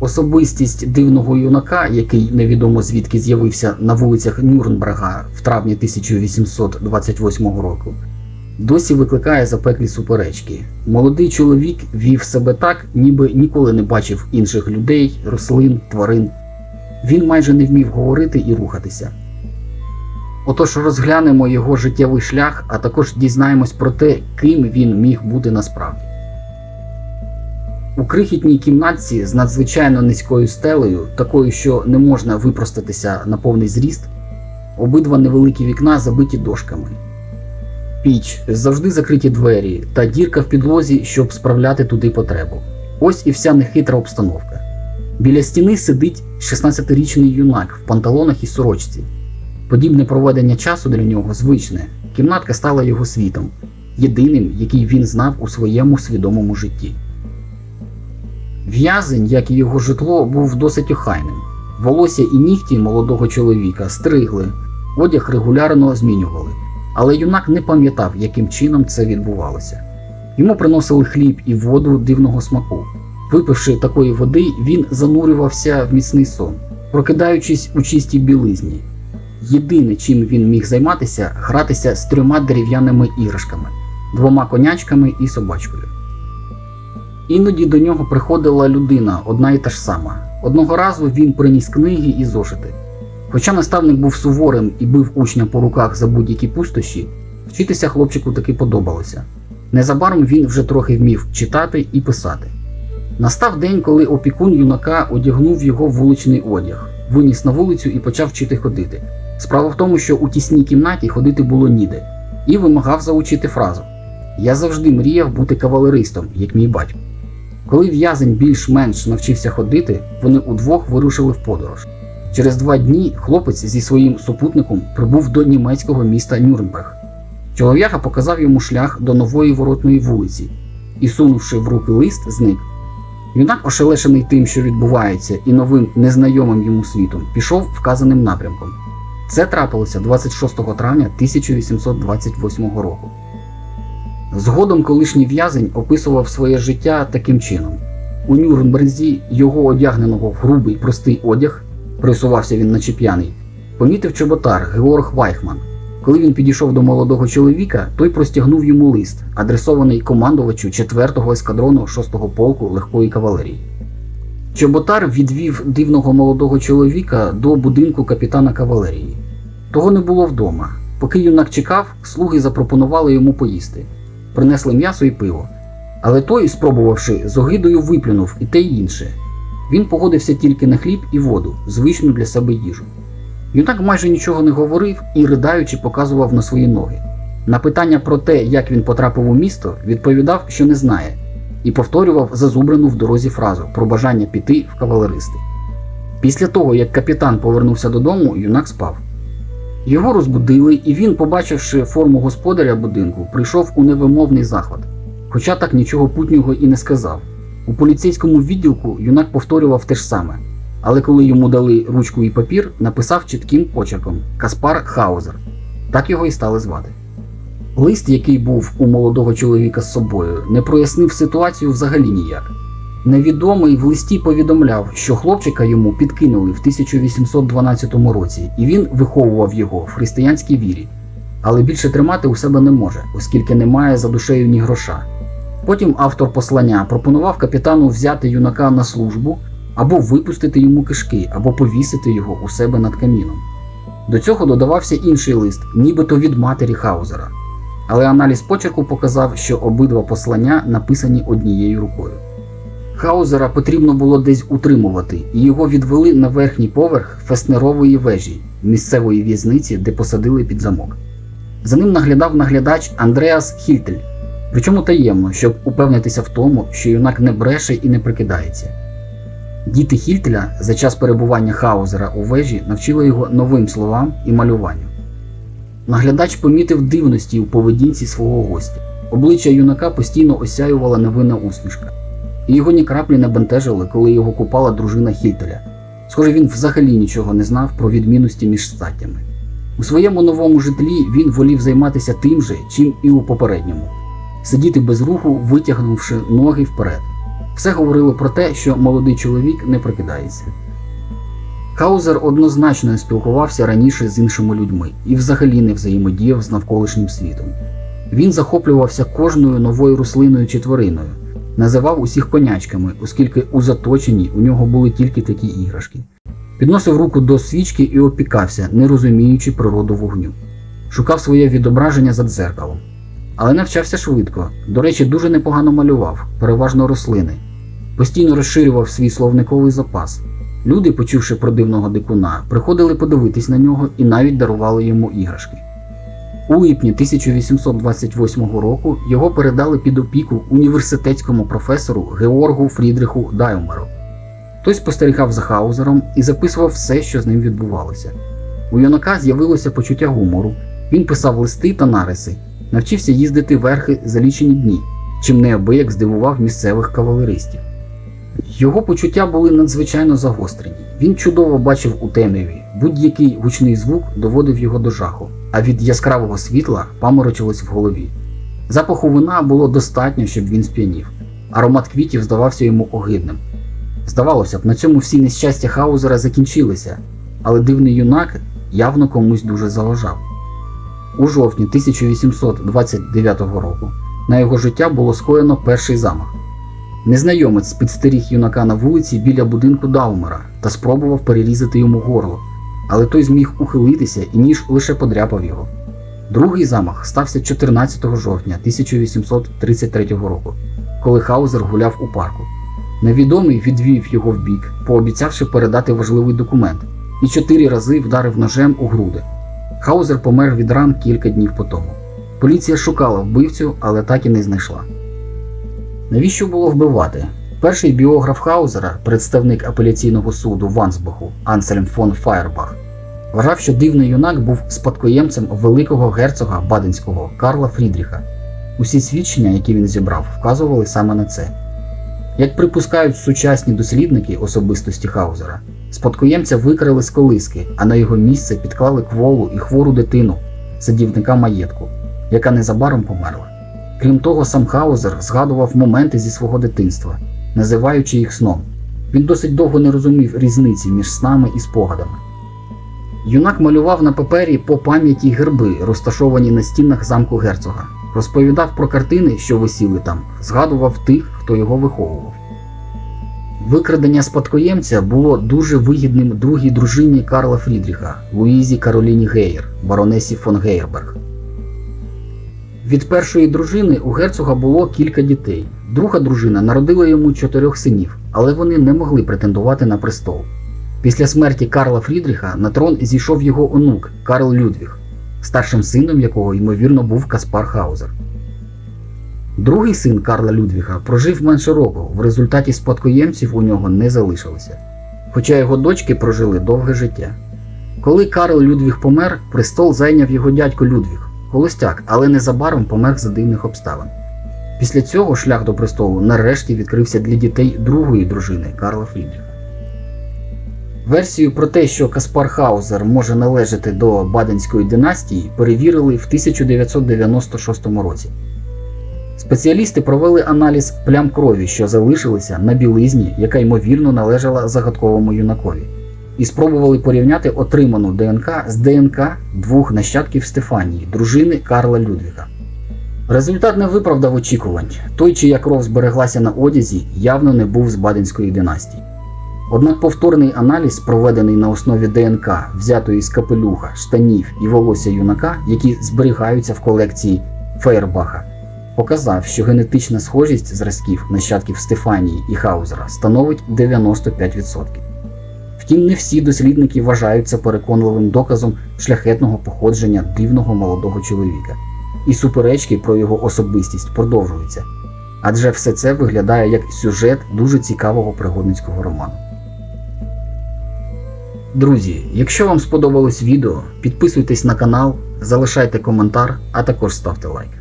Особистість дивного юнака, який невідомо звідки з'явився на вулицях Нюрнберга в травні 1828 року, досі викликає запеклі суперечки. Молодий чоловік вів себе так, ніби ніколи не бачив інших людей, рослин, тварин. Він майже не вмів говорити і рухатися. Отож розглянемо його життєвий шлях, а також дізнаємось про те, ким він міг бути насправді. У крихітній кімнатці з надзвичайно низькою стелею, такою, що не можна випростатися на повний зріст, обидва невеликі вікна забиті дошками. Піч, завжди закриті двері та дірка в підлозі, щоб справляти туди потребу. Ось і вся нехитра обстановка. Біля стіни сидить 16-річний юнак в панталонах і сорочці. Подібне проведення часу для нього звичне. Кімнатка стала його світом, єдиним, який він знав у своєму свідомому житті. В'язень, як і його житло, був досить охайним. Волосся і нігті молодого чоловіка стригли, одяг регулярно змінювали. Але юнак не пам'ятав, яким чином це відбувалося. Йому приносили хліб і воду дивного смаку. Випивши такої води, він занурювався в міцний сон, прокидаючись у чистій білизні. Єдине, чим він міг займатися, гратися з трьома дерев'яними іграшками, двома конячками і собачкою. Іноді до нього приходила людина, одна і та ж сама. Одного разу він приніс книги і зошити. Хоча наставник був суворим і бив учня по руках за будь-які пустощі, вчитися хлопчику таки подобалося. Незабаром він вже трохи вмів читати і писати. Настав день, коли опікун юнака одягнув його в вуличний одяг, виніс на вулицю і почав вчити ходити. Справа в тому, що у тісній кімнаті ходити було ніде, і вимагав заучити фразу: Я завжди мріяв бути кавалеристом, як мій батько. Коли в'язень більш-менш навчився ходити, вони удвох вирушили в подорож. Через два дні хлопець зі своїм супутником прибув до німецького міста Нюрнберг. Чолов'яга показав йому шлях до нової воротної вулиці і, сунувши в руки лист, зник. Юнак, ошелешений тим, що відбувається, і новим незнайомим йому світом, пішов вказаним напрямком. Це трапилося 26 травня 1828 року. Згодом колишній в'язень описував своє життя таким чином: у Нюрнберзі його одягненого в грубий простий одяг, присувався він наче п'яний, помітив чоботар Георг Вайхман. Коли він підійшов до молодого чоловіка, той простягнув йому лист, адресований командувачу 4-го ескадрону 6-го полку легкої кавалерії. Чоботар відвів дивного молодого чоловіка до будинку капітана кавалерії. Того не було вдома. Поки юнак чекав, слуги запропонували йому поїсти. Принесли м'ясо і пиво. Але той, спробувавши, з огидою виплюнув і те й інше. Він погодився тільки на хліб і воду, звичну для себе їжу. Юнак майже нічого не говорив і, riдаючи, показував на свої ноги. На питання про те, як він потрапив у місто, відповідав, що не знає, і повторював зазубрену в дорозі фразу про бажання піти в кавалеристи. Після того, як капітан повернувся додому, юнак спав. Його розбудили, і він, побачивши форму господаря будинку, прийшов у невимовний захват, хоча так нічого путнього і не сказав. У поліцейському відділку юнак повторював те ж саме, але коли йому дали ручку і папір, написав чітким почерком Каспар Хаузер. Так його і стали звати. Лист, який був у молодого чоловіка з собою, не прояснив ситуацію взагалі ніяк. Невідомий в листі повідомляв, що хлопчика йому підкинули в 1812 році, і він виховував його в християнській вірі, але більше тримати у себе не може, оскільки немає за душею ні гроша. Потім автор послання пропонував капітану взяти юнака на службу або випустити йому кишки, або повісити його у себе над каміном. До цього додавався інший лист, нібито від матері Хаузера. Але аналіз почерку показав, що обидва послання написані однією рукою. Хаузера потрібно було десь утримувати, і його відвели на верхній поверх феснерової вежі, місцевої в'язниці, де посадили під замок. За ним наглядав наглядач Андреас Хільтель, причому таємно, щоб упевнитися в тому, що юнак не бреше і не прикидається. Діти Хільтеля за час перебування Хаузера у вежі навчили його новим словам і малюванню. Наглядач помітив дивності у поведінці свого гостя. Обличчя юнака постійно осяювала невинна усмішка, і його ні краплі не бентежило, коли його купала дружина Хільтеля. Схоже, він взагалі нічого не знав про відмінності між статтями. У своєму новому житлі він волів займатися тим же, чим і у попередньому сидіти без руху, витягнувши ноги вперед. Все говорило про те, що молодий чоловік не прикидається. Хаузер однозначно спілкувався раніше з іншими людьми і взагалі не взаємодіяв з навколишнім світом. Він захоплювався кожною новою рослиною чи твариною, називав усіх конячками, оскільки у заточенні у нього були тільки такі іграшки. Підносив руку до свічки і опікався, не розуміючи природу вогню. Шукав своє відображення за дзеркалом. Але навчався швидко. До речі, дуже непогано малював, переважно рослини. Постійно розширював свій словниковий запас. Люди, почувши про дивного дикуна, приходили подивитись на нього і навіть дарували йому іграшки. У липні 1828 року його передали під опіку університетському професору Георгу Фрідриху Даймеру. Той спостерігав за Хаузером і записував все, що з ним відбувалося. У юнака з'явилося почуття гумору, він писав листи та нариси, навчився їздити верхи за лічені дні, чим неабияк здивував місцевих кавалеристів. Його почуття були надзвичайно загострені. Він чудово бачив у темряві, будь-який гучний звук доводив його до жаху, а від яскравого світла паморочилось в голові. Запаху вина було достатньо, щоб він сп'янів. Аромат квітів здавався йому огидним. Здавалося б, на цьому всі нещастя Хаузера закінчилися, але дивний юнак явно комусь дуже заважав. У жовтні 1829 року на його життя було скоєно перший замах. Незнайомець підстеріг юнака на вулиці біля будинку Даумера та спробував перерізати йому горло, але той зміг ухилитися і ніж лише подряпав його. Другий замах стався 14 жовтня 1833 року, коли Хаузер гуляв у парку. Невідомий відвів його вбік, пообіцявши передати важливий документ, і чотири рази вдарив ножем у груди. Хаузер помер від ран кілька днів по тому. Поліція шукала вбивцю, але так і не знайшла. Навіщо було вбивати? Перший біограф Хаузера, представник апеляційного суду Вансбаху Ансельм фон Фаєрбах, вважав, що дивний юнак був спадкоємцем великого герцога Баденського Карла Фрідріха. Усі свідчення, які він зібрав, вказували саме на це. Як припускають сучасні дослідники особистості Хаузера, спадкоємця викрали з колиски, а на його місце підклали кволу і хвору дитину, садівника маєтку, яка незабаром померла. Крім того, сам Хаузер згадував моменти зі свого дитинства, називаючи їх сном. Він досить довго не розумів різниці між снами і спогадами. Юнак малював на папері по пам'яті герби, розташовані на стінах замку герцога, розповідав про картини, що висіли там, згадував тих, хто його виховував. Викрадення спадкоємця було дуже вигідним другій дружині Карла Фрідріха Луїзі Кароліні Гейер, баронесі фон Гейерберг. Від першої дружини у герцога було кілька дітей. Друга дружина народила йому чотирьох синів, але вони не могли претендувати на престол. Після смерті Карла Фрідріха на трон зійшов його онук Карл Людвіг, старшим сином якого, ймовірно, був Каспар Хаузер. Другий син Карла Людвіга прожив менше року, в результаті спадкоємців у нього не залишилося, хоча його дочки прожили довге життя. Коли Карл Людвіг помер, престол зайняв його дядько Людвіг, холостяк, але незабаром помер за дивних обставин. Після цього шлях до престолу нарешті відкрився для дітей другої дружини Карла Фрідріха. Версію про те, що Каспар Хаузер може належати до Баденської династії, перевірили в 1996 році. Спеціалісти провели аналіз плям крові, що залишилися на білизні, яка ймовірно належала загадковому юнакові, і спробували порівняти отриману ДНК з ДНК двох нащадків Стефанії, дружини Карла Людвіга. Результат не виправдав очікувань. Той, чия кров збереглася на одязі, явно не був з Баденської династії. Однак повторний аналіз, проведений на основі ДНК, взятої з капелюха, штанів і волосся юнака, які зберігаються в колекції Фейербаха, показав, що генетична схожість зразків нащадків Стефанії і Хаузера становить 95%. Втім, не всі дослідники вважають це переконливим доказом шляхетного походження дивного молодого чоловіка, і суперечки про його особистість продовжуються. Адже все це виглядає як сюжет дуже цікавого пригодницького роману. Друзі, якщо вам сподобалось відео, підписуйтесь на канал, залишайте коментар, а також ставте лайк.